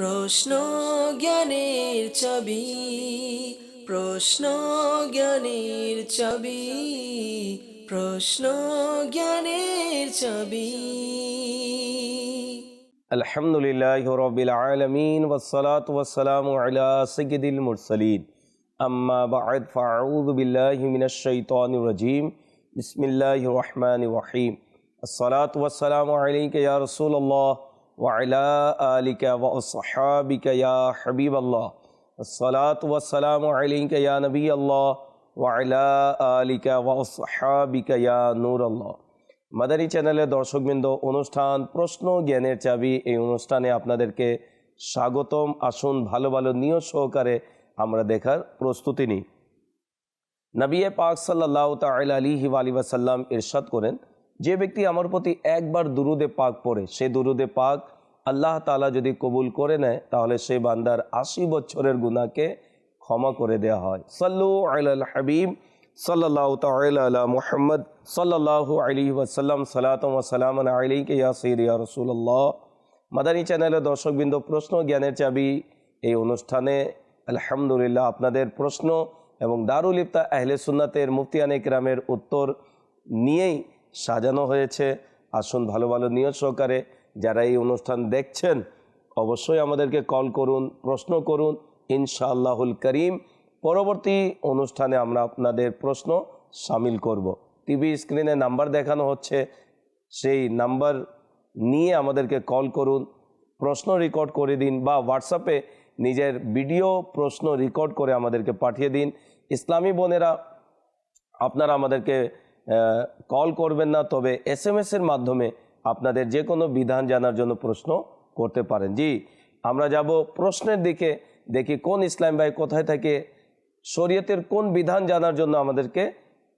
প্রশ্ন জ্ঞানের ছবি, প্রশ্ন জ্ঞানের ছবি, প্রশ্ন জ্ঞানের ছবি। আলহামদুলিল্লাহ রবিল আলমিন ওসলাত ওসালাম আলা সঈদুল মুরসলিন। আম্মা বাদ ফাউদ বিল্লাহ মিনাশাইতান রাজিম। বিসমিল্লাহ রহমান রহিম। আসসালাত ওয়াসালাম আলাইকা ইয়া রাসূলুল্লাহ। ওয়াইলা আলিকা ওয়াসাহাবিকা ইয়া হাবিব আল্লাহ সালাত ওয়াসালাম আলিকা ইয়া নবী আল্লাহ ওয়াইলা আলিকা ওয়াসাহাবিকা ইয়া নূর আল্লাহ মাদারী চ্যানেলের দর্শকবৃন্দ, অনুষ্ঠান প্রশ্ন জ্ঞানের চাবি, এই অনুষ্ঠানে আপনাদেরকে স্বাগতম। আসুন ভালো ভালো নিয়ত সহকারে আমরা দেখার প্রস্তুতি নিই। নবী পাক সাল্লাহ তাল আলী ওয়াসাল্লাম ইরশাদ করেন যে ব্যক্তি আমার প্রতি একবার দুরুদে পাক পড়ে, সে দুরুদে পাক আল্লাহ তালা যদি কবুল করে নেয়, তাহলে সে বান্দার আশি বছরের গুণাকে ক্ষমা করে দেয়া হয়। সাল্লু আল হাবিব সাল্লাহ তালা মুহাম্মদ সাল্লাহ আলী ওয়াসাল্লাম, সালাতম সালাম আলীকে ইয়া রসুল্লাহ মাদানী চ্যানেলের দর্শকবৃন্দ প্রশ্ন, জ্ঞানের চাবি, এই অনুষ্ঠানে আলহামদুলিল্লাহ আপনাদের প্রশ্ন এবং দারুল ইফতা আহলে সুন্নাতের মুফতিয়ান ইকরামের উত্তর নিয়েই সাজানো হয়েছে। আসুন ভালো ভালো নিয়ত সহকারে যারা এই অনুষ্ঠান দেখছেন, অবশ্যই আমাদেরকে কল করুন, প্রশ্ন করুন। ইনশাআল্লাহুল করিম। পরবর্তী অনুষ্ঠানে আমরা আপনাদের প্রশ্ন সামিল করব। টিভি স্ক্রিনে নাম্বার দেখানো হচ্ছে। সেই নাম্বার নিয়ে আমাদেরকে কল করুন। প্রশ্ন রেকর্ড করে দিন বা হোয়াটসঅ্যাপে নিজের ভিডিও প্রশ্ন রেকর্ড করে আমাদেরকে পাঠিয়ে দিন। ইসলামী বোনেরা, আপনারা আমাদেরকে কল করবেন না তবে এস এম এর মাধ্যমে আপনাদের যে কোনো বিধান জানার জন্য প্রশ্ন করতে পারেন। জি আমরা যাব প্রশ্নের দিকে দেখি কোন ইসলাম ভাই কোথায় থেকে শরীয়তের কোন বিধান জানার জন্য আমাদেরকে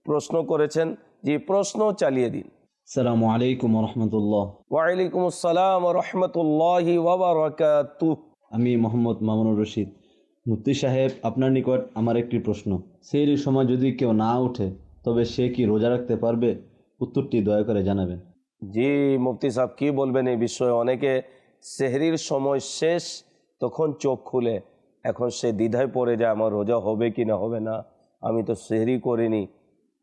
প্রশ্ন করেছেন। জি প্রশ্ন চালিয়ে দিন। আসসালামু আলাইকুম রহমতুল্লাহ ওয়ালাইকুম আসসালাম রহমতুল্লাহি আমি মোহাম্মদ মামুনুর রশিদ। মুফতি সাহেব আপনার নিকট আমার একটি প্রশ্ন। সেই সময় যদি কেউ না ওঠে তবে সে কি রোজা রাখতে পারবে? উত্তরটি দয়া করে জানাবেন। জি মুফতি সাহেব কি বলবেন এই বিষয়ে? অনেকে সেহরির সময় শেষ তখন চোখ খুলে এখন সে দ্বিধায় পড়ে যায় আমার রোজা হবে কি না হবে না আমি তো সেহরি করিনি।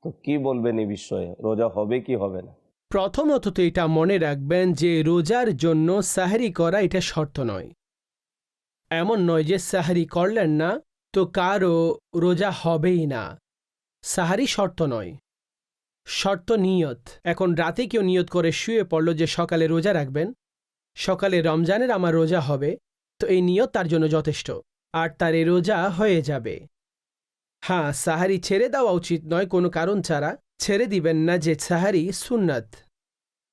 তো কি বলবেন এই বিষয়ে? রোজা হবে কি হবে না? প্রথমত তো এটা মনে রাখবেন যে রোজার জন্য সাহারি করা এটা শর্ত নয়। এমন নয় যে সাহারি করলেন না তো কারও রোজা হবেই না। সাহারি শর্ত নয়। শর্ত নিয়ত। এখন রাতে কেউ নিয়ত করে শুয়ে পড়ল যে সকালে রোজা রাখবেন, সকালে রমজানের আমার রোজা হবে, তো এই নিয়ত তার জন্য যথেষ্ট, আর তার এই রোজা হয়ে যাবে। হ্যাঁ সাহারি ছেড়ে দেওয়া উচিত নয়, কোনো কারণ ছাড়া ছেড়ে দিবেন না যে সাহারি সুন্নাত।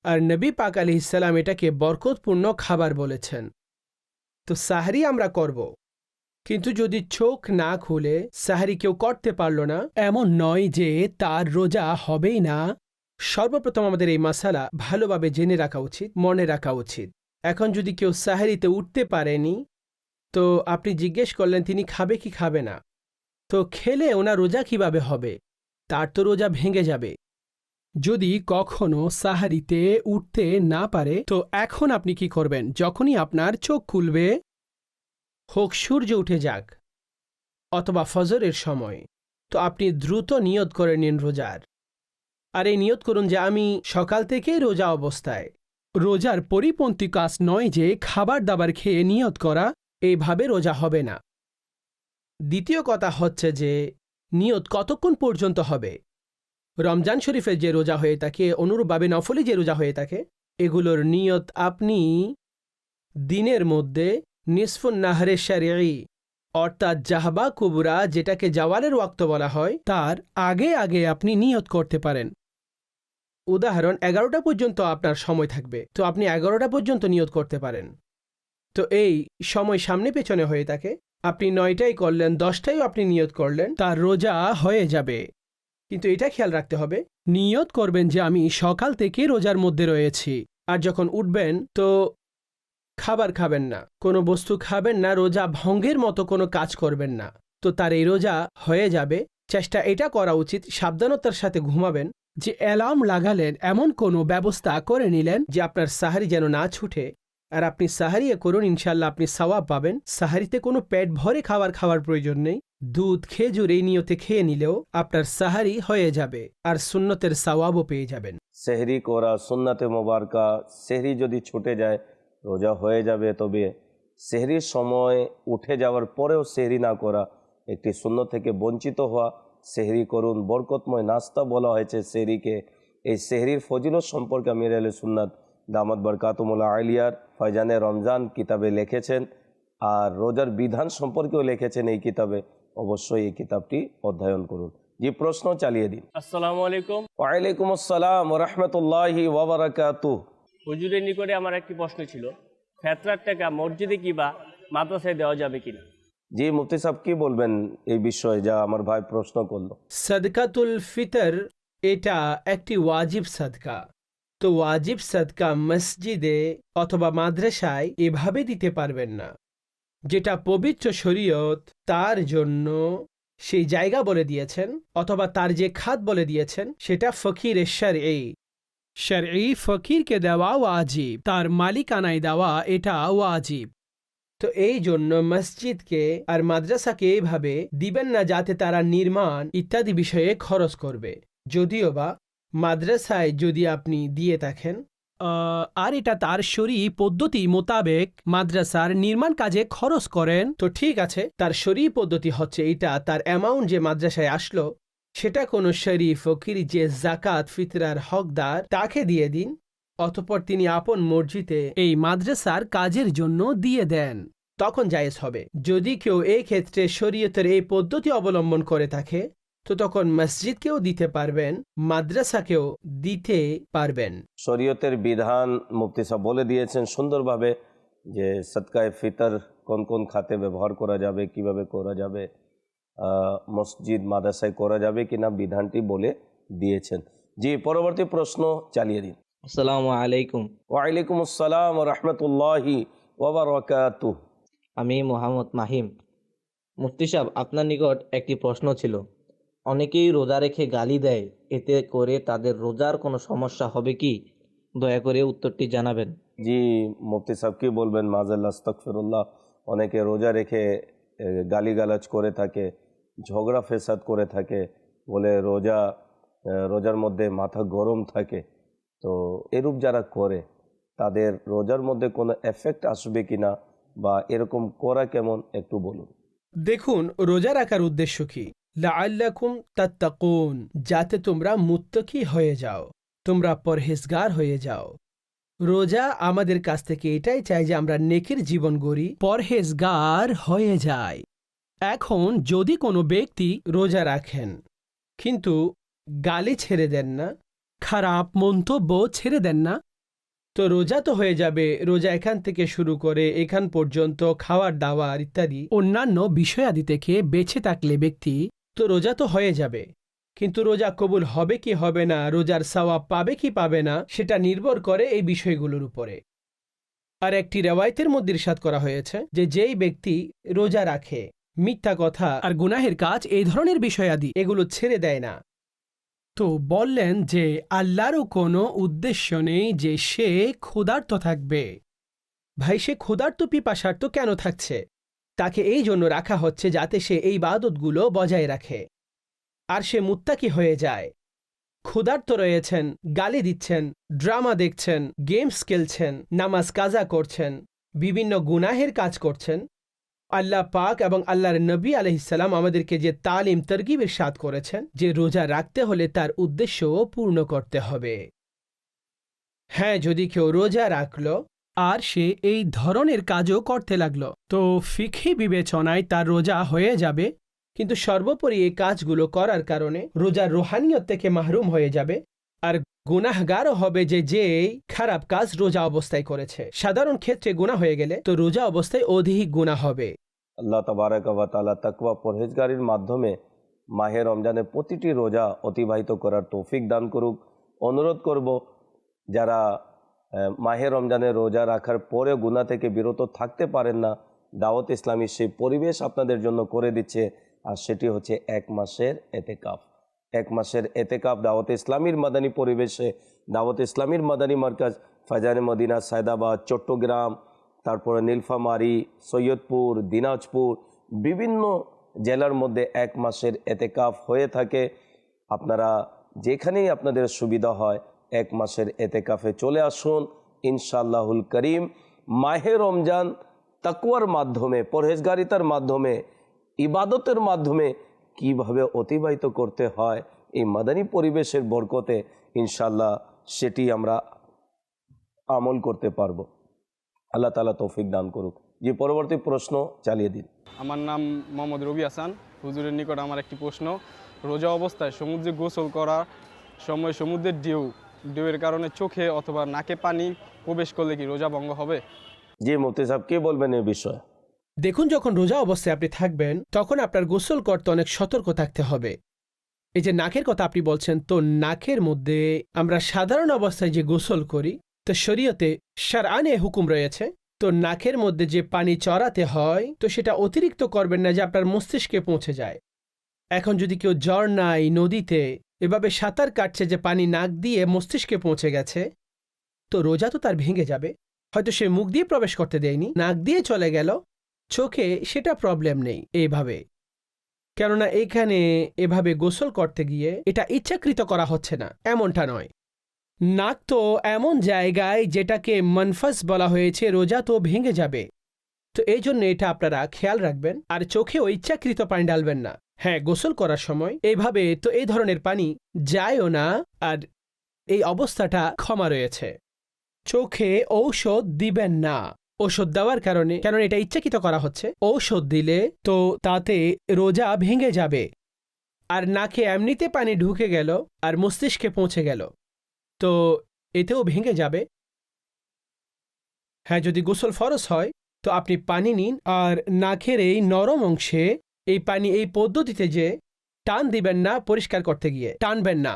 আর নবী পাক আলি ইসাল্লাম এটাকে বরকতপূর্ণ খাবার বলেছেন। তো সাহারি আমরা করব। কিন্তু যদি চোখ না খুলে সাহারি কেউ করতে পারল না, এমন নয় যে তার রোজা হবেই না। সর্বপ্রথম আমাদের এই মশালা ভালোভাবে জেনে রাখা উচিত, মনে রাখা উচিত। এখন যদি কেউ সাহারিতে উঠতে পারেনি, তো আপনি জিজ্ঞেস করলেন, তিনি খাবে কি খাবে না? তো খেলে ওনার রোজা কীভাবে হবে? তার তো রোজা ভেঙে যাবে। যদি কখনো সাহারিতে উঠতে না পারে, তো এখন আপনি কি করবেন? যখনই আপনার চোখ খুলবে হোক সূর্য উঠে যাক, অথবা ফজরের সময়, তো আপনি দ্রুত নিয়ত করে নিন রোজার। আর এই নিয়ত করুন যে আমি সকাল থেকে রোজা অবস্থায়, রোজার পরিপন্থী কাজ নয় যে খাবার দাবার খেয়ে নিয়ত করা, এইভাবে রোজা হবে না। দ্বিতীয় কথা হচ্ছে যে নিয়ত কতক্ষণ পর্যন্ত হবে? রমজান শরীফের যে রোজা হয়ে থাকে, অনুরূপভাবে নফলি যে রোজা হয়ে থাকে, এগুলোর নিয়ত আপনি দিনের মধ্যে নিসফুন নাহরে শারি অর্থাৎ জাহবা কুবুরা যেটাকে জাওয়ালের ওয়াক্ত বলা হয়, তার আগে আগে আপনি নিয়ত করতে পারেন। উদাহরণ, এগারোটা পর্যন্ত আপনার সময় থাকবে, তো আপনি এগারোটা পর্যন্ত নিয়ত করতে পারেন। তো এই সময় সামনে পেছনে হয়ে থাকে, আপনি নয়টাই করলেন দশটাইও আপনি নিয়ত করলেন, তার রোজা হয়ে যাবে। কিন্তু এটা খেয়াল রাখতে হবে, নিয়ত করবেন যে আমি সকাল থেকে রোজার মধ্যে রয়েছি, আর যখন উঠবেন, তো খাবার খাবেন না। কোনো বস্তু খাবেন না, রোজা ভঙ্গের মতো কোনো কাজ করবেন না। তো তার এই রোজা হয়ে যাবে। চেষ্টা এটা করা উচিত, সাবধানতার সাথে ঘুমাবেন যে অ্যালার্ম লাগালেন, এমন কোনো ব্যবস্থা করে নিলেন যে আপনার সাহারি যেন না ছুটে। আর আপনি সাহারিয়ে করুন ইনশাল্লাহ আপনি সওয়াব পাবেন। সাহারিতে কোনো পেট ভরে খাবার খাওয়ার প্রয়োজন নেই। দুধ, খেজুর এই নিয়তে খেয়ে নিলেও আপনার সাহারি হয়ে যাবে আর সুন্নতের সওয়াবও পেয়ে যাবেন। সেহরি করা, সুন্নাতে মোবারকা, সেহরি যদি ছুটে যায় রোজা হয়ে যাবে। তবে সেহরির সময় উঠে যাওয়ার পরেও সেহরি না করা একটি শূন্য থেকে বঞ্চিত হওয়া সেহরি করুন। বরকতময় নাস্তা বলা হয়েছে সেহরিকে। এই সেহরির ফজিলত সম্পর্কে আমির আলী সুন্নাত দামাদ বরকাতুমুল্লাহ আলিয়ার ফয়জানে রমজান কিতাবে লিখেছেন আর রোজার বিধান সম্পর্কেও লিখেছেন এই কিতাবে। অবশ্যই এই কিতাবটি অধ্যয়ন করুন। জি প্রশ্ন চালিয়ে দিন। আসসালামু আলাইকুম। ওয়ালাইকুম আসসালাম রহমতুল্লাহি ওবরাকাতু হুজুরের নিকটে আমার একটি প্রশ্ন ছিল ফেতরার টাকা মসজিদে কিবা মাদ্রাসায় দেওয়া যাবে কিনা? জি মুফতি সাহেব কি বলবেন এই বিষয়ে যা আমার ভাই প্রশ্ন করল? সাদকাতুল ফিতর এটা একটি ওয়াজিব সাদকা। তো ওয়াজিব সদকা মসজিদে অথবা মাদ্রাসায় এভাবে দিতে পারবেন না। যেটা পবিত্র শরীয়ত তার জন্য সেই জায়গা বলে দিয়েছেন অথবা তার যে খাত বলে দিয়েছেন সেটা ফকির এই শরঈ ফকিরকে দেওয়া ওয়াজিব, তার মালিকানায় দেওয়া এটা ওয়াজিব। তো এই জন্য মসজিদকে আর মাদ্রাসাকে এইভাবে দিবেন না যাতে তারা নির্মাণ ইত্যাদি বিষয়ে খরচ করবে। যদিও বা মাদ্রাসায় যদি আপনি দিয়ে থাকেন আর এটা তার শরী পদ্ধতি মোতাবেক মাদ্রাসার নির্মাণ কাজে খরচ করেন, তো ঠিক আছে, তার শরী পদ্ধতি হচ্ছে এটা তার অ্যামাউন্ট যে মাদ্রাসায় আসলো সেটা কোনো শরী ফকির যে জাকাত ফিতরার হকদার, তাকে দিয়ে দিন, অতপর তিনি আপন মসজিদে এই মাদ্রাসার কাজের জন্য দিয়ে দেন। তখন জায়েজ হবে। যদি কেউ এই ক্ষেত্রে শরীয়তের এই পদ্ধতি অবলম্বন করে থাকে, তো তখন মসজিদকেও দিতে পারবেন, মাদ্রাসাকেও দিতে পারবেন। শরীয়তের বিধান মুফতি সাহেব বলে দিয়েছেন সুন্দরভাবে যে সৎকায় ফিতর কোন কোন খাতে ব্যবহার করা যাবে, কীভাবে করা যাবে মসজিদ মাদ্রাসায় করা যাবে কিনা বিধানটি বলে দিয়েছেন। জি পরবর্তী প্রশ্ন চালিয়ে দিন। আসসালামু আলাইকুম। ওয়ালাইকুম আসসালাম রহমতুল্লাহি ওবরাকাতু আমি মোহাম্মদ মাহিম। মুফতি সাহেব আপনার নিকট একটি প্রশ্ন ছিল। অনেকেই রোজা রেখে গালি দেয় এতে করে তাদের রোজার কোনো সমস্যা হবে কি? দয়া করে উত্তরটি জানাবেন। জি মুফতি সাহেব কি বলবেন? মাজাল্লা আস্তকফিরুল্লাহ অনেকে রোজা রেখে গালিগালাজ করে থাকে। ঝগড়া ফেসাদ করে থাকে, বলে রোজা রোজার মধ্যে মাথা গরম থাকে। তো এরূপ যারা করে, তাদের রোজার মধ্যে কোনো এফেক্ট আসবে কিনা বা এরকম করা কেমন একটু বলুন। দেখুন, রোজা রাখার উদ্দেশ্য কি? যাতে তোমরা মুত্তকি হয়ে যাও, তোমরা পরহেজগার হয়ে যাও। রোজা আমাদের কাছ থেকে এটাই চাই যে আমরা নেকের জীবন গড়ি, পরহেজগার হয়ে যাই। এখন যদি কোনো ব্যক্তি রোজা রাখেন, কিন্তু গালি ছেড়ে দেন না, খারাপ মন্তব্য ছেড়ে দেন না, তো রোজা তো হয়ে যাবে। রোজা এখান থেকে শুরু করে এখান পর্যন্ত খাওয়ার দাওয়ার ইত্যাদি অন্যান্য বিষয়াদি থেকে বেঁচে থাকলে ব্যক্তি তো রোজা তো হয়ে যাবে। কিন্তু রোজা কবুল হবে কি হবে না, রোজার সওয়াব পাবে কি পাবে না, সেটা নির্ভর করে এই বিষয়গুলোর উপরে। আর একটি রেওয়ায়তের মধ্যে ইরশাদ করা হয়েছে যে যেই ব্যক্তি রোজা রাখে মিথ্যা কথা আর গুনাহের কাজ এই ধরনের বিষয়াদি, এগুলো ছেড়ে দেয় না। তো বললেন যে, আল্লাহরও কোনো উদ্দেশ্য নেই যে সে ক্ষুধার্ত থাকবে। ভাই, সে ক্ষুধার্ত পিপাসার্ত কেন থাকছে? তাকে এই জন্য রাখা হচ্ছে যাতে সে এই বাদতগুলো বজায় রাখে। আর সে মুত্তাকি হয়ে যায়। ক্ষুধার্ত রয়েছেন, গালি দিচ্ছেন, ড্রামা দেখছেন, গেমস খেলছেন, নামাজ কাজা করছেন, বিভিন্ন গুনাহের কাজ করছেন। আল্লাহ পাক এবং আল্লাহর নবী আলহিসাল্লাম আমাদেরকে যে তালিম তরগিবের সাদ করেছেন, যে রোজা রাখতে হলে তার উদ্দেশ্যও পূর্ণ করতে হবে। হ্যাঁ যদি কেউ রোজা রাখল আর সে এই ধরনের কাজও করতে লাগল, তো ফিখি বিবেচনায় তার রোজা হয়ে যাবে। কিন্তু সর্বোপরি এই কাজগুলো করার কারণে রোজার রোহানিয়ত থেকে মাহরুম হয়ে যাবে। আর গুনাহগারও হবে যে যে খারাপ কাজ রোজা অবস্থায় করেছে। সাধারণ ক্ষেত্রে গুণা হয়ে গেলে তো রোজা অবস্থায় অধিক গুণা হবে। আল্লাহ তালা তাকওয়া পরহেজগারির মাধ্যমে মাহে রমজানের প্রতিটি রোজা অতিবাহিত করার তৌফিক দান করুক। অনুরোধ করব, যারা মাহে রমজানের রোজা রাখার পরে গুণা থেকে বিরত থাকতে পারেন না, দাওয়াত ইসলামী সেই পরিবেশ আপনাদের জন্য করে দিচ্ছে, আর সেটি হচ্ছে এক মাসের এতেকাফ। এক মাসের এতেকাফ দাওয়াত ইসলামীর মাদানী পরিবেশে দাওয়াত ইসলামীর মাদানী মার্কাজ ফাজানে মদিনা, সায়দাবাদ, চট্টগ্রাম, তারপরে নীলফামারী, সৈয়দপুর, দিনাজপুর, বিভিন্ন জেলার মধ্যে এক মাসের এতেকাফ হয়ে থাকে। আপনারা যেখানেই আপনাদের সুবিধা হয় এক মাসের এতেকাফে চলে আসুন। ইনশাআল্লাহুল করিম, মাহে রমজান তাকুয়ার মাধ্যমে, পরহেজগারিতার মাধ্যমে, ইবাদতের মাধ্যমে কীভাবে অতিবাহিত করতে হয় এই মাদানী পরিবেশের বরকতে ইনশাল্লাহ সেটি আমরা আমল করতে পারব। আল্লাহ তালা তৌফিক দান করুক। যে পরবর্তী প্রশ্ন চালিয়ে দিন। আমার নাম মোহাম্মদ রবি হাসান। হুজুরের নিকট আমার একটি প্রশ্ন। রোজা অবস্থায় সমুদ্রে গোসল করার সময় সমুদ্রের ঢেউ ঢেউয়ের কারণে চোখে অথবা নাকে পানি প্রবেশ করলে কি রোজা ভঙ্গ হবে? জি মুফতি সাহেব কে বলবেন এই বিষয়ে? দেখুন, যখন রোজা অবস্থায় আপনি থাকবেন, তখন আপনার গোসল করতে অনেক সতর্ক থাকতে হবে। এই যে নাকের কথা আপনি বলছেন, তো নাকের মধ্যে আমরা সাধারণ অবস্থায় যে গোসল করি, তো শরীয়তে সার আনে হুকুম রয়েছে, তো নাকের মধ্যে যে পানি চড়াতে হয়, তো সেটা অতিরিক্ত করবেন না যে আপনার মস্তিষ্কে পৌঁছে যায়। এখন যদি কেউ জ্বর নাই, নদীতে, এভাবে সাঁতার কাটছে যে পানি নাক দিয়ে মস্তিষ্কে পৌঁছে গেছে, তো রোজা তো তার ভেঙে যাবে। হয়তো সে মুখ দিয়ে প্রবেশ করতে দেয়নি, নাক দিয়ে চলে গেল চোখে সেটা প্রবলেম নেই এইভাবে কেননা এখানে এভাবে গোসল করতে গিয়ে এটা ইচ্ছাকৃত করা হচ্ছে না, এমনটা নয়। নাক তো এমন জায়গায় যেটাকে মনফাস বলা হয়েছে, রোজা তো ভেঙে যাবে। তো এই জন্য এটা আপনারা খেয়াল রাখবেন আর চোখেও ইচ্ছাকৃত পানি ডালবেন না। হ্যাঁ গোসল করার সময় এইভাবে তো এই ধরনের পানি যায়ও না আর এই অবস্থাটা ক্ষমা রয়েছে। চোখে ঔষধ দিবেন না। ঔষধ দেওয়ার কারণে কারণ এটা ইচ্ছাকৃত করা হচ্ছে। ঔষধ দিলে তো তাতে রোজা ভেঙে যাবে। আর নাকে এমনিতে পানি ঢুকে গেল আর মস্তিষ্কে পৌঁছে গেল। তো এতেও ভেঙে যাবে। হ্যাঁ যদি গোসল ফরস হয়, তো আপনি পানি নিন আর নাকের এই নরম অংশে এই পানি এই পদ্ধতিতে যে টান দিবেন না পরিষ্কার করতে গিয়ে, টানবেন না।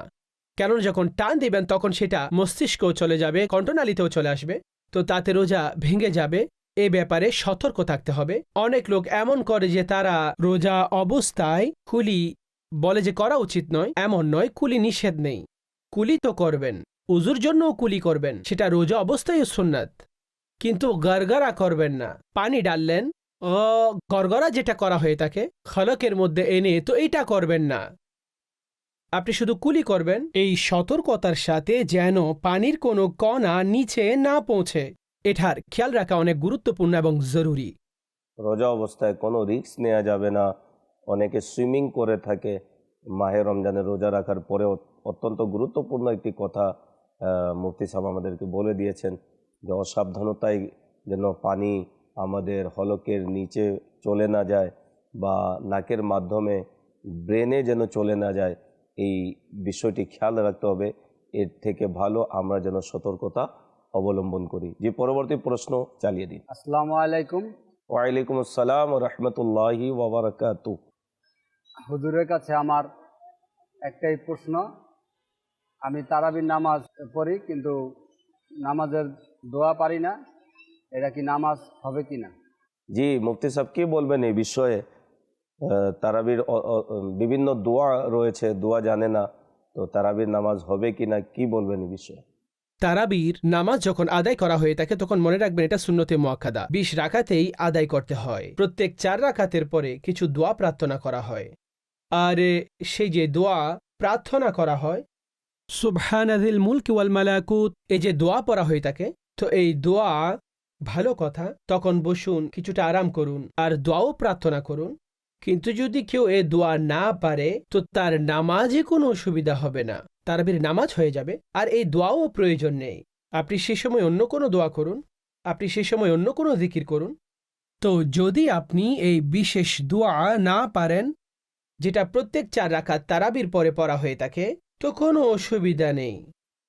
কেন যখন টান দিবেন, তখন সেটা মস্তিষ্কও চলে যাবে, কণ্ঠনালীতেও চলে আসবে। তো তাতে রোজা ভেঙে যাবে। এ ব্যাপারে সতর্ক থাকতে হবে। অনেক লোক এমন করে যে তারা রোজা অবস্থায় কুলি বলে যে করা উচিত নয়, এমন নয়, কুলি নিষেধ নেই। কুলি তো করবেন, উজুর জন্যও কুলি করবেন, সেটা রোজা অবস্থায় সুন্নাত। কিন্তু গরগরা করবেন না। পানি ডাললেন গরগরা যেটা করা হয়ে থাকে, খলকের মধ্যে এনে তো এইটা করবেন না। আপনি শুধু কুলি করবেন, এই সতর্কতার সাথে যেন পানির কোনো কণা নিচে না পৌঁছে। এটার খেয়াল রাখা অনেক গুরুত্বপূর্ণ এবং জরুরি। রোজা অবস্থায় কোনো রিস্ক নেওয়া যাবে না। অনেকে সুইমিং করে থাকে। মাহে রমজানে রোজা রাখার পরেও অত্যন্ত গুরুত্বপূর্ণ একটি কথা মুফতি সাহেব আমাদেরকে বলে দিয়েছেন যে অসাবধানতায় যেন পানি আমাদের হলকের নিচে চলে না যায় বা নাকের মাধ্যমে ব্রেনে যেন চলে না যায়। এই বিষয়টি খেয়াল রাখতে হবে। এর থেকে ভালো আমরা যেন সতর্কতা অবলম্বন করি। যে পরবর্তী প্রশ্ন চালিয়ে দিন। আসসালামু আলাইকুম। ওয়ালাইকুম আসসালাম রহমতুল্লাহি ওবরাকাতু হুজুরের কাছে আমার একটাই প্রশ্ন। আমি তারাবির নামাজ পড়ি কিন্তু নামাজের দোয়া পারি না। এটা কি নামাজ হবে কি না জি মুফতি সাহেব কি বলবেন এই বিষয়ে? তারাবির বিভিন্ন দোয়া রয়েছে, দোয়া জানে না। তো তারাবির নামাজ হবে কি না কি বলবেন এই বিষয়ে? তারাবির নামাজ যখন আদায় করা হয়ে থাকে, তখন মনে রাখবেন এটা শূন্যতে মোয়াক্কাদা বিশ রাখাতেই আদায় করতে হয়। প্রত্যেক চার রাখাতের পরে কিছু দোয়া প্রার্থনা করা হয়। আর, সেই যে দোয়া প্রার্থনা করা হয় সুবহানাদিল মুলক ওয়াল মালাকুত, এই যে দোয়া পড়া হয়ে থাকে, তো এই দোয়া ভালো কথা, তখন বসুন, কিছুটা আরাম করুন, আর দোয়াও প্রার্থনা করুন। কিন্তু যদি কেউ এ দোয়া না পারে, তো তার নামাজে কোনো অসুবিধা হবে না। তারাবির নামাজ হয়ে যাবে, আর এই দোয়াও প্রয়োজন নেই। আপনি সে সময় অন্য কোনো দোয়া করুন। আপনি সে সময় অন্য কোনো জিকির করুন। তো যদি আপনি এই বিশেষ দোয়া না পারেন, যেটা প্রত্যেক চার রাখাত তারাবির পরে পড়া হয়ে থাকে, তো কোনো অসুবিধা নেই।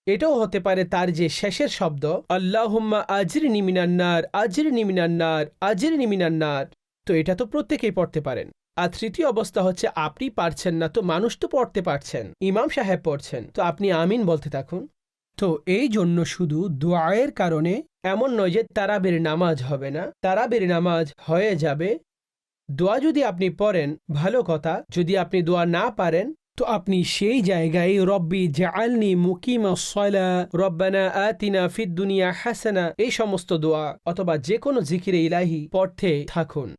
এটাও হতে পারে তার যে শেষের শব্দ, আল্লাহুম্মা আজরি নিমিনান্নার আজরি নিমিনান্নার আজরি নিমিনান্নার তো এটা তো প্রত্যেকেই পড়তে পারেন। আর তৃতীয় অবস্থা হচ্ছে, আপনি পারছেন না, তো মানুষ তো পড়তে পারছেন। ইমাম সাহেব পড়ছেন, তো আপনি আমিন বলতে থাকুন। তো এই জন্য শুধু দোয়ায়ের কারণে এমন নয় যে তারাবির নামাজ হবে না। তারাবির নামাজ হয়ে যাবে। দোয়া যদি আপনি পড়েন, ভালো কথা। যদি আপনি দোয়া না পারেন, তো আপনি সেই জায়গায়, রব্বি জাআলনি মুকিমা সলা রব্বানা আতিনা ফিদ দুনিয়া হাসানা, এই সমস্ত দোয়া অথবা যে কোনো জিকিরে ইলাহি পড়তে থাকুন।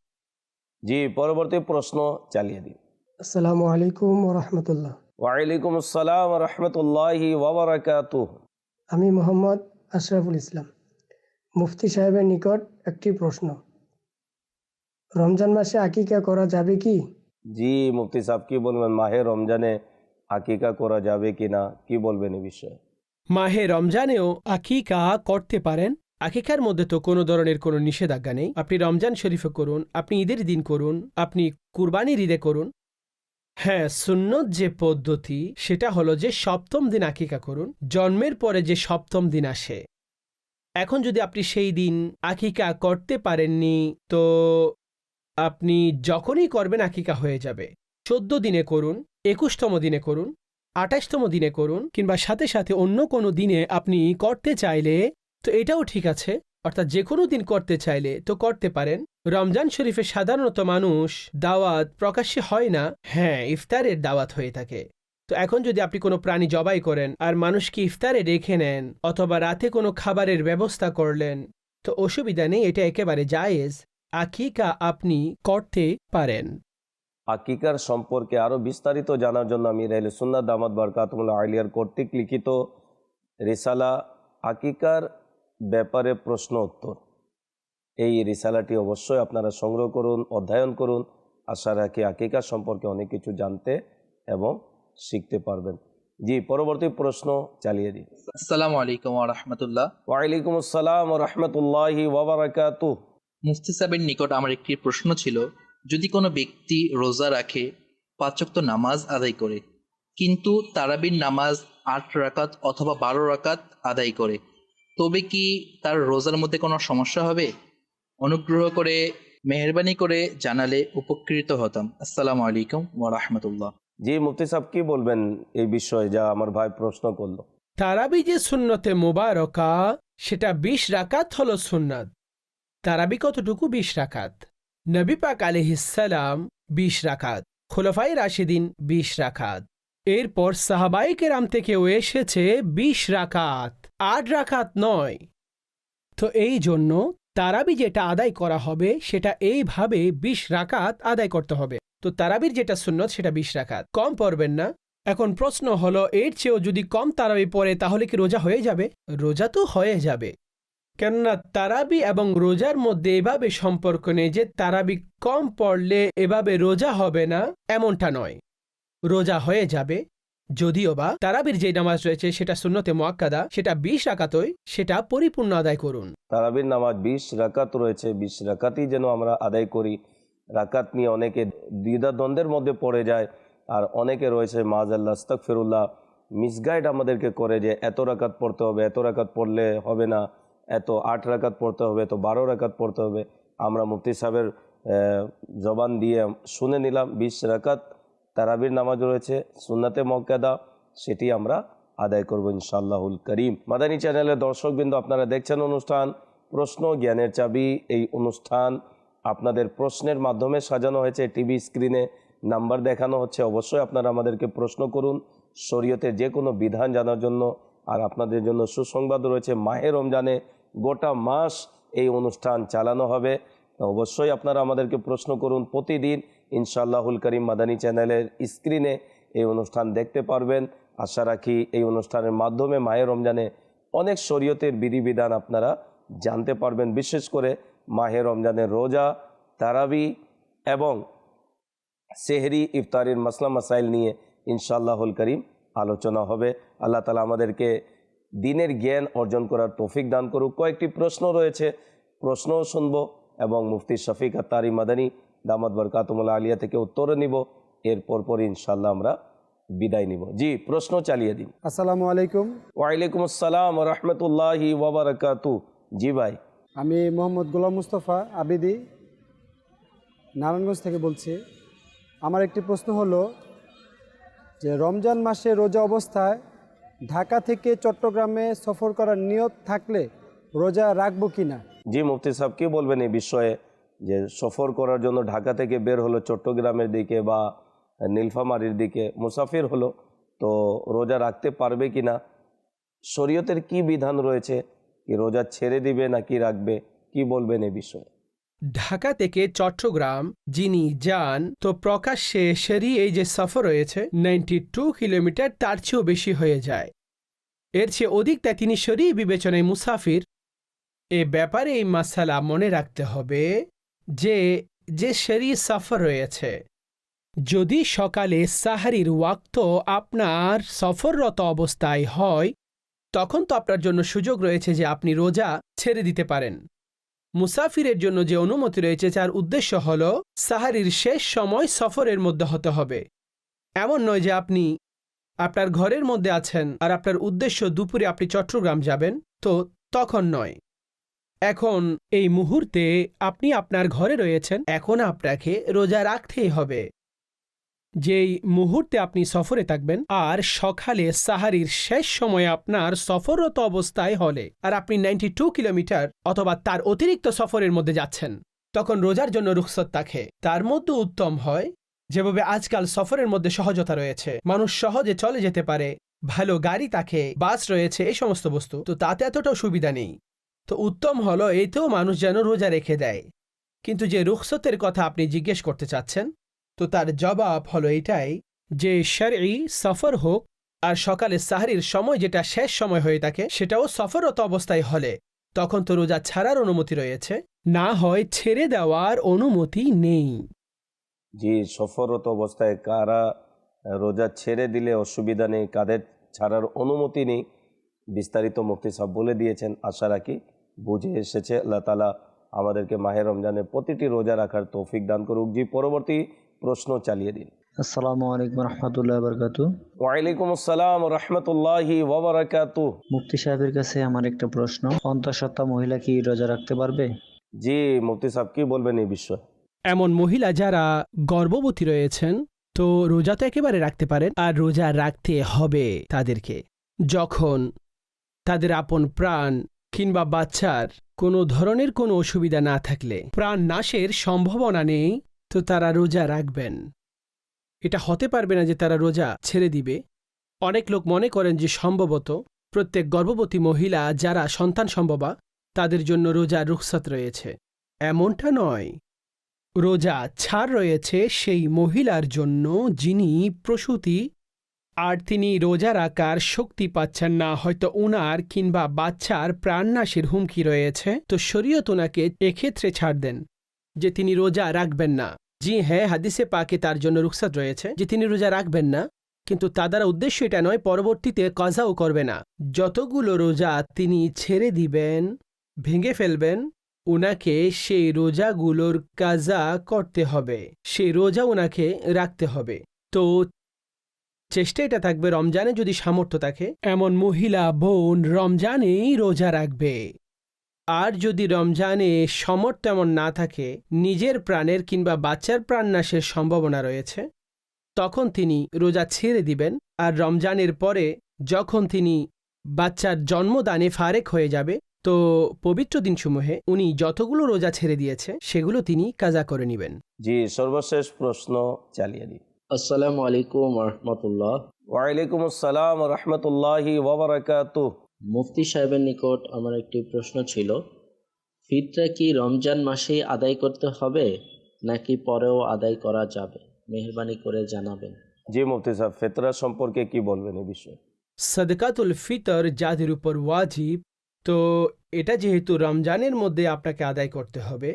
জি পরবর্তী প্রশ্ন চালিয়ে দিন। আসসালামু আলাইকুম রহমতুল্লাহ ওয়ালাইকুম আসসালাম রহমতুল্লাহি ওবরাকাতুহ। আমি মোহাম্মদ আশরাফুল ইসলাম। মুফতি সাহেবের নিকট একটি প্রশ্ন। রমজান মাসে আকিকা করা যাবে কি? জি মুফতি সাহেব কি বলবেন? মাহে রমজানে আকিকা করা যাবে কি না কি বলবেন এই বিষয়ে? মাহে রমজানেও আকিকা করতে পারেন? আকিকার মধ্যে তো কোনো ধরনের কোনো নিষেধাজ্ঞা নেই। আপনি রমজান শরীফে করুন, আপনি ঈদের দিন করুন, আপনি কুরবানির ঈদে করুন। হ্যাঁ সুন্নত যে পদ্ধতি, সেটা হলো যে সপ্তম দিন আকিকা করুন, জন্মের পরে যে সপ্তম দিন আসে। এখন যদি আপনি সেই দিন আকিকা করতে পারেননি, তো আপনি যখনই করবেন আকিকা হয়ে যাবে। চোদ্দ দিনে করুন, একুশতম দিনে করুন, আঠাশতম দিনে করুন, কিংবা সাথে সাথে অন্য কোনো দিনে আপনি করতে চাইলে তো এটাও ঠিক আছে, অর্থাৎ যে কোনো দিন করতে চাইলে তো করতে পারেন। রমজান শরীফে সাধারণত মানুষ দাওয়াত প্রকাশ্যে হয় না হ্যাঁ ইফতারের দাওয়াত হয়ে থাকে। তো এখন যদি আপনি কোনো প্রাণী জবাই করেন আর মানুষকে ইফতারে রেখে নেন অথবা রাতে কোনো খাবারের ব্যবস্থা করলেন, তো অসুবিধা নেই, এটা একেবারে জায়েজ। আকিকা আপনি করতে পারেন। আকিকার সম্পর্কে আরও বিস্তারিত জানার জন্য আমি রাইলে সুন্নাত দামাদ বারকাতমুল্লাহ আলিয়ার কর্তৃক লিখিত রিসালা আকিকার ব্যাপারে প্রশ্ন উত্তর। এই রিসালাটি অবশ্যই আপনারা সংগ্রহ করুন অধ্যয়ন করুন। আশা রাখি আকিকা সম্পর্কে অনেক কিছু জানতে এবং শিখতে পারবেন। জি পরবর্তী প্রশ্ন চালিয়ে দিন আসসালামু আলাইকুম রহমতুল্লাহ ওয়ালাইকুম আসসালাম রহমতুল্লাহি ওবরাকাতুহ মুফতি সাহেবের নিকট আমার একটি প্রশ্ন ছিল যদি কোনো ব্যক্তি রোজা রাখে পাঁচক্ত নামাজ আদায় করে কিন্তু তারাবির নামাজ আট রাকাত অথবা বারো রাকাত আদায় করে তবে কি তার রোজার মধ্যে কোনো সমস্যা হবে? অনুগ্রহ করে মেহরবানি করে জানালে উপকৃত হতাম। আসসালামু আলাইকুম ওয়া রাহমাতুল্লাহ। জি মুফতি সাহেব কি বলবেন এই বিষয়ে যা আমার ভাই প্রশ্ন করল? তারাবি যে সুন্নতে মোবারকা সেটা বিশ রাকাত হলো সুন্নাত। তারাবি কতটুকু বিশ রাকাত? নবী পাক আলহিসাল্লাম বিশ রাকাত খোলফাই রাশিদিন বিশ রাকাত। এরপর সাহাবাই কেরাম থেকেও এসেছে বিশ রাকাত, আট রাকাত নয়। তো এই জন্য তারাবি যেটা আদায় করা হবে, সেটা এইভাবে বিশ রাকাত আদায় করতে হবে। তো তারাবির যেটা সুন্নত, সেটা বিশ রাকাত। কম পড়বেন না। এখন প্রশ্ন হলো, এর চেয়েও যদি কম তারাবি পড়ে, তাহলে কি রোজা হয়ে যাবে? রোজা তো হয়ে যাবে। কেননা তারাবি এবং রোজার মধ্যে এভাবে সম্পর্ক নেই যে তারাবি কম পড়লে এভাবে রোজা হবে না, এমনটা নয়। রোজা হয়ে যাবে, যদিও বা তারাবির যে নামাজ রয়েছে সেটা শূন্যতে মোয়াক্কাদা সেটা বিশ রাকাতই সেটা পরিপূর্ণ আদায় করুন। তারাবির নামাজ বিশ রাকাত রয়েছে, বিশ রাকাতই যেন আমরা আদায় করি। রাকাত নিয়ে অনেকে দ্বিধাদ্বন্দ্বের মধ্যে পড়ে যায়, আর অনেকে রয়েছে মাজ মাজাল্লা আস্তাক ফিরুল্লাহ মিসগাইড আমাদেরকে করে যে এত রাকাত পড়তে হবে, এত রাকাত পড়লে হবে না, এত আট রাকাত পড়তে হবে, এত বারো রাকাত পড়তে হবে। আমরা মুফতি সাহেবের জবান দিয়ে শুনে নিলাম, বিশ রাকাত তারাবির নামাজ রয়েছে, সুন্নাতে মক্কাদা সেটি আমরা আদায় করব ইনশাআল্লাহুল করিম। মাদানী চ্যানেলের দর্শকবৃন্দ, আপনারা দেখছেন অনুষ্ঠান প্রশ্ন জ্ঞানের চাবি। এই অনুষ্ঠান আপনাদের প্রশ্নের মাধ্যমে সাজানো হয়েছে, টিভি স্ক্রিনে নাম্বার দেখানো হচ্ছে। অবশ্যই আপনারা আমাদেরকে প্রশ্ন করুন শরীয়তের যে কোনো বিধান জানার জন্য। আর আপনাদের জন্য সুসংবাদ রয়েছে, মাহে রমজানে গোটা মাস এই অনুষ্ঠান চালানো হবে। অবশ্যই আপনারা আমাদেরকে প্রশ্ন করুন প্রতিদিন ইনশাআল্লাহুল করিম মাদানী চ্যানেলের স্ক্রিনে এই অনুষ্ঠান দেখতে পারবেন। আশা রাখি এই অনুষ্ঠানের মাধ্যমে মাহে রমজানে অনেক শরীয়তের বিধিবিধান আপনারা জানতে পারবেন। বিশেষ করে মাহে রমজানের রোজা, তারাবি এবং সেহরি, ইফতারির মাসলা মাসাইল নিয়ে ইনশাআল্লাহুল করিম আলোচনা হবে। আল্লাহ তালা আমাদেরকে দিনের জ্ঞান অর্জন করার তৌফিক দান করুক। কয়েকটি প্রশ্ন রয়েছে। প্রশ্নও শুনব এবং মুফতি শফিক আত্তারি মাদানী দামাদ বরকাতমুল্লা আলিয়া থেকে উত্তরও নিব এর পরপর ইনশাল্লাহ আমরা বিদায় নিব। জি প্রশ্ন চালিয়ে দিন। আসসালামু আলাইকুম। ওয়ালাইকুম আসসালাম রহমতুল্লাহি ওবরাকাতু জি ভাই। আমি মোহাম্মদ গোলাম মুস্তফা আবিদি নারায়ণগঞ্জ থেকে বলছি। আমার একটি প্রশ্ন হলো যে রমজান মাসে রোজা অবস্থায় ঢাকা থেকে চট্টগ্রামে সফর করার নিয়ত থাকলে রোজা রাখব কি না জি মুফতি সাহেব কি বলবেন এই বিষয়ে? যে সফর করার জন্য ঢাকা থেকে বের হলো চট্টগ্রামের দিকে বা নীলফামারির দিকে, মুসাফির হলো, তো রোজা রাখতে পারবে কি না? শরীয়তের কি বিধান রয়েছে? কি রোজা ছেড়ে দিবে নাকি রাখবে? কি বলবেন এ বিষয়ে? ঢাকা থেকে চট্টগ্রাম, যিনি যান, তো প্রকাশ্যে সেরি এই যে সফর রয়েছে নাইনটি টু কিলোমিটার তার চেয়েও বেশি হয়ে যায়। এর চেয়ে অধিক তাই তিনি সরি বিবেচনায় মুসাফির। এ ব্যাপারে এই মাসালা মনে রাখতে হবে। যে যে সেরি সফর রয়েছে। যদি সকালে সাহারির ওয়াক্ত আপনার সফররত অবস্থায় হয়, তখন তো আপনার জন্য সুযোগ রয়েছে যে আপনি রোজা ছেড়ে দিতে পারেন। মুসাফিরের জন্য যে অনুমতি রয়েছে যার উদ্দেশ্য হল সাহারির শেষ সময় সফরের মধ্যে হতে হবে। এমন নয় যে আপনি আপনার ঘরের মধ্যে আছেন আর আপনার উদ্দেশ্য দুপুরে আপনি চট্টগ্রাম যাবেন, তো তখন নয়। এখন, এই মুহূর্তে আপনি আপনার ঘরে রয়েছেন, এখন আপনাকে রোজা রাখতেই হবে। যেই মুহূর্তে আপনি সফরে থাকবেন, আর সকালে সাহারির শেষ সময়ে আপনার সফররত অবস্থায় হলে, আর আপনি নাইনটি টু কিলোমিটার অথবা তার অতিরিক্ত সফরের মধ্যে যাচ্ছেন, তখন রোজার জন্য রুখসত থাকে। তার মধ্যে উত্তম হয়, যেভাবে আজকাল সফরের মধ্যে সহজতা রয়েছে। মানুষ সহজে চলে যেতে পারে, ভালো গাড়ি থাকে, বাস রয়েছে এই সমস্ত বস্তু। তো তাতে এতটাও সুবিধা নেই। তো উত্তম হলো এইতেও মানুষ যেন রোজা রেখে দেয়। কিন্তু যে রুখসতের কথা আপনি জিজ্ঞেস করতে চাচ্ছেন, তো তার জবাব হলো এটাই যে শারঈ সফর হোক আর সকালে সাহারির সময় যেটা শেষ সময় হয়ে থাকে, সেটাও সফররত অবস্থায় হলে, তখন তো রোজা ছাড়ার অনুমতি রয়েছে। না হয় ছেড়ে দেওয়ার অনুমতি নেই। জি, সফররত অবস্থায় কারা রোজা ছেড়ে দিলে অসুবিধা নেই, কাদের ছাড়ার অনুমতি নেই, বিস্তারিত মুফতি সাহেব বলে দিয়েছেন, আশা রাখি। বুঝে এসেছে। আল্লাহ তালা আমাদেরকে মাহের রমজানের প্রতিটি রোজা রাখার তৌফিক দান করুক। জি পরবর্তী প্রশ্ন চালিয়ে দিন। আসসালামু আলাইকুম রহমতুল্লাহ বরকাত ওয়ালাইকুম আসসালাম রহমতুল্লাহি ওবরাকাতু মুফতি সাহেবের কাছে আমার একটা প্রশ্ন অন্তঃসত্ত্বা মহিলা কি রোজা রাখতে পারবে? জি মুফতি সাহেব কি বলবেন এই বিষয়ে? এমন মহিলা যারা গর্ভবতী রয়েছেন তো রোজা তো একেবারে রাখতে পারেন আর রোজা রাখতে হবে তাদেরকে। যখন তাদের আপন প্রাণ কিংবা বাচ্চার কোনো ধরনের কোনো অসুবিধা না থাকলে প্রাণ নাশের সম্ভাবনা নেই, তো তারা রোজা রাখবেন। এটা হতে পারবে না যে তারা রোজা ছেড়ে দিবে। অনেক লোক মনে করেন যে সম্ভবত প্রত্যেক গর্ভবতী মহিলা যারা সন্তান সম্ভবা, তাদের জন্য রোজা রুখসত রয়েছে। এমনটা নয়। রোজা ছাড় রয়েছে সেই মহিলার জন্য যিনি প্রসূতি আর তিনি রোজা রাখার শক্তি পাচ্ছেন না, হয়তো উনার কিংবা বাচ্চার প্রাণনাশের হুমকি রয়েছে। তো শরীয়ত ওনাকে এক্ষেত্রে ছাড় দেন যে তিনি রোজা রাখবেন না। জি হ্যাঁ হাদিসে পাকে তার জন্য রুখসাত রয়েছে যে তিনি রোজা রাখবেন না। কিন্তু তা দ্বারা উদ্দেশ্য এটা নয়, পরবর্তীতে কজাও করবে না। যতগুলো রোজা তিনি ছেড়ে দিবেন, ভেঙে ফেলবেন, উনাকে সেই রোজাগুলোর কাজা করতে হবে। সেই রোজা উনাকে রাখতে হবে। তো চেষ্টা এটা থাকবে রমজানে যদি সামর্থ্য থাকে। এমন মহিলা বোন রমজানেই রোজা রাখবে। আর যদি রমজানে সমর্থ এমন না থাকে নিজের প্রাণের কিংবা বাচ্চার প্রাণনাশের সম্ভাবনা রয়েছে তখন তিনি রোজা ছেড়ে দিবেন। আর রমজানের পরে যখন তিনি বাচ্চার জন্মদানে ফারেক হয়ে যাবে তো পবিত্র দিনসমূহে উনি যতগুলো রোজা ছেড়ে দিয়েছে সেগুলো তিনি কাজা করে নেবেন। জি সর্বশেষ প্রশ্ন চালিয়ে দিন আসসালামু আলাইকুম রহমতুল্লাহ ওয়ালাইকুম আসসালাম রহমতুল্লাহি ওবরাকাতু মুফতি সাহেবের নিকট আমার একটি প্রশ্ন ছিল ফিতরা কি রমজান মাসেই আদায় করতে হবে নাকি পরেও আদায় করা যাবে? মেহরবানি করে জানাবেন। জি মুফতি সাহেব ফেতরা সম্পর্কে কি বলবেন এই বিষয়ে? সদকাতুল ফিতর যাদের উপর ওয়াজিব তো এটা যেহেতু রমজানের মধ্যে আপনাকে আদায় করতে হবে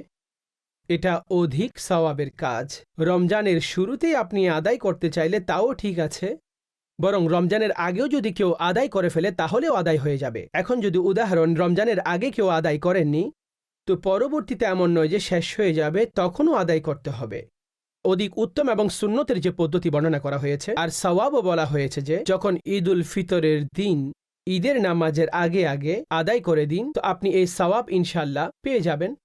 এটা অধিক সওয়াবের কাজ। রমজানের শুরুতেই আপনি আদায় করতে চাইলে তাও ঠিক আছে। বরং রমজানের আগেও যদি কেউ আদায় করে ফেলে, তাহলেও আদায় হয়ে যাবে। এখন যদি উদাহরণ, রমজানের আগে কেউ আদায় করেননি, তো পরবর্তীতে এমন নয় যে শেষ হয়ে যাবে, তখনও আদায় করতে হবে। অধিক উত্তম এবং সুন্নতের যে পদ্ধতি বর্ণনা করা হয়েছে, আর সওয়াবও বলা হয়েছে যে, যখন ঈদ উল ফিতরের দিন, ঈদের নামাজের আগে আগে আদায় করে দিন, তো আপনি এই সওয়াব ইনশাল্লাহ পেয়ে যাবেন।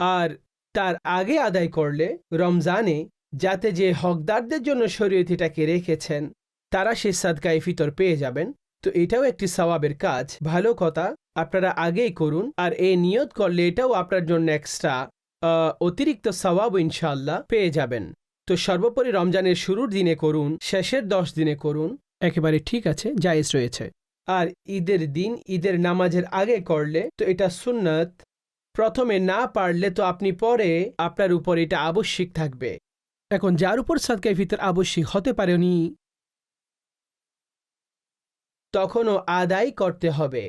আর তার আগে আদায় করলে রমজানে যাতে যে হকদারদের জন্য শরীয়তিটাকে রেখেছেন, তারা সে সাদকায় ফিতর পেয়ে যাবেন। তো এটাও একটি সওয়াবের কাজ। ভালো কথা, আপনারা আগেই করুন। আর এ নিয়ত করলে এটাও আপনার জন্য এক্সট্রা অতিরিক্ত সওয়াব ইনশাল্লাহ পেয়ে যাবেন। তো সর্বোপরি রমজানের শুরুর দিনে করুন, শেষের দশ দিনে করুন, একেবারে ঠিক আছে, জায়েজ রয়েছে। আর ঈদের দিন, ঈদের নামাজের আগে করলে, তো এটা সুন্নত প্রথমে না পারলে তো আপনি পরে আপনার উপর এটা আবশ্যিক থাকবে। এখন যার উপর সাদকায় ফিতর আবশ্যিক হতে পারেনি, তখনও আদায় করতে হবে।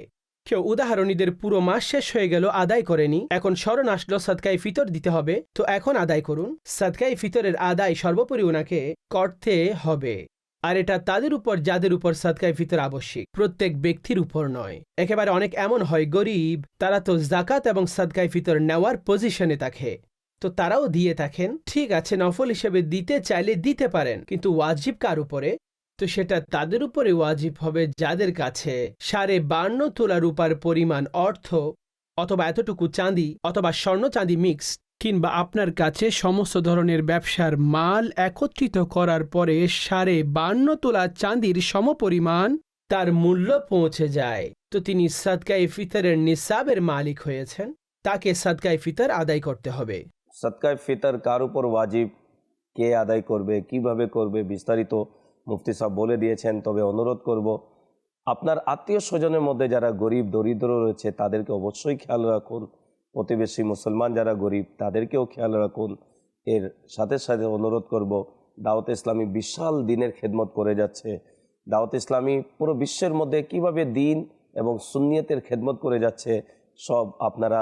কেউ উদাহরণীদের পুরো মাস শেষ হয়ে গেল, আদায় করেনি। এখন স্মরণ আসলো সাদকায় ফিতর দিতে হবে। তো এখন আদায় করুন। সাদকায় ফিতরের আদায় সর্বোপরি ওনাকে করতে হবে। আর এটা তাদের উপর, যাদের উপর সাদকায় ফিতর আবশ্যিক। প্রত্যেক ব্যক্তির উপর নয়। একেবারে অনেক এমন হয়, গরিব, তারা তো জাকাত এবং সাদকায় ফিতর নেওয়ার পজিশনে থাকে। তো তারাও দিয়ে থাকেন। ঠিক আছে, নফল হিসেবে দিতে চাইলে দিতে পারেন, কিন্তু ওয়াজিব কার উপরে? তো সেটা তাদের উপরে ওয়াজিব হবে, যাদের কাছে সাড়ে বান্ন তোলা রূপার পরিমাণ অর্থ, অথবা এতটুকু চাঁদি, অথবা স্বর্ণ চাঁদি মিক্স কিংবা আপনার কাছে সমস্ত ধরনের ব্যবসার মাল একত্রিত করার পরে সাড়ে বান্ন তোলা চাঁদির সমপরিমাণ তার মূল্য পৌঁছে যায়। তো তিনি সাদকাই ফিতরের নিসাবের মালিক হয়েছেন। তাকে সাদকাই ফিতর আদায় করতে হবে। সৎকায় ফিতর কার উপর ওয়াজিব? কে আদায় করবে? কীভাবে করবে? বিস্তারিত মুফতি সাহেব বলে দিয়েছেন, তবে অনুরোধ করব, আপনার আত্মীয় স্বজনের মধ্যে যারা গরিব, দরিদ্র রয়েছে, তাদেরকে অবশ্যই খেয়াল রাখুন। প্রতিবেশী মুসলমান যারা গরিব, তাদেরকেও খেয়াল রাখুন। এর সাথে সাথে অনুরোধ করব, দাওয়াত ইসলামী বিশাল দিনের খেদমত করে যাচ্ছে। দাওয়াত ইসলামী পুরো বিশ্বের মধ্যে কীভাবে দিন এবং সুন্নিয়তের খেদমত করে যাচ্ছে, সব আপনারা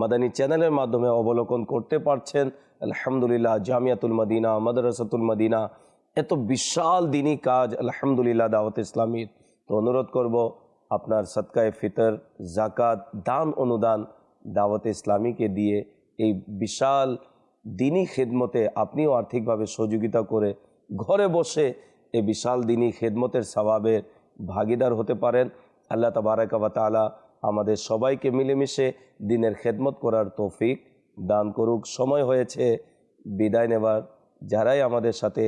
মাদানী চ্যানেলের মাধ্যমে অবলোকন করতে পারছেন। আলহামদুলিল্লাহ, জামিয়াতুল মদিনা, মাদ্রাসাতুল মদিনা, এত বিশাল দিনই কাজ, আলহামদুলিল্লাহ, দাওয়াত ইসলামীর। তো অনুরোধ করব, আপনার সৎকায় ফিতর জাকাত দান, অনুদান দাওয়াত ইসলামীকে দিয়ে এই বিশাল দিনই খেদমতে আপনিও আর্থিকভাবে সহযোগিতা করে ঘরে বসে এই বিশাল দিনই খেদমতের স্বভাবের ভাগিদার হতে পারেন। আল্লাহ তাবারাকাবা তালা আমাদের সবাইকে মিলেমিশে দিনের খেদমত করার তৌফিক দান করুক। সময় হয়েছে, বিদায় নেবার। যারাই আমাদের সাথে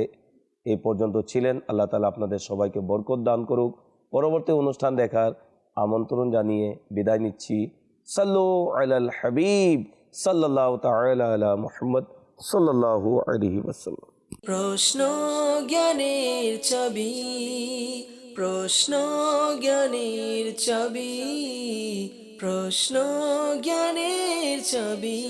এই পর্যন্ত ছিলেন, আল্লাহ তালা আপনাদের সবাইকে বরকত দান করুক। পরবর্তী অনুষ্ঠান দেখার আমন্ত্রণ জানিয়ে বিদায় নিচ্ছি। সাল্লু আলাল হাবিব সাল্লাহ তালা মোহাম্মদ সাল্লাহু আলহি ওসাল্লাম প্রশ্ন জ্ঞানের ছবি প্রশ্ন জ্ঞানের ছবি প্রশ্ন জ্ঞানের ছবি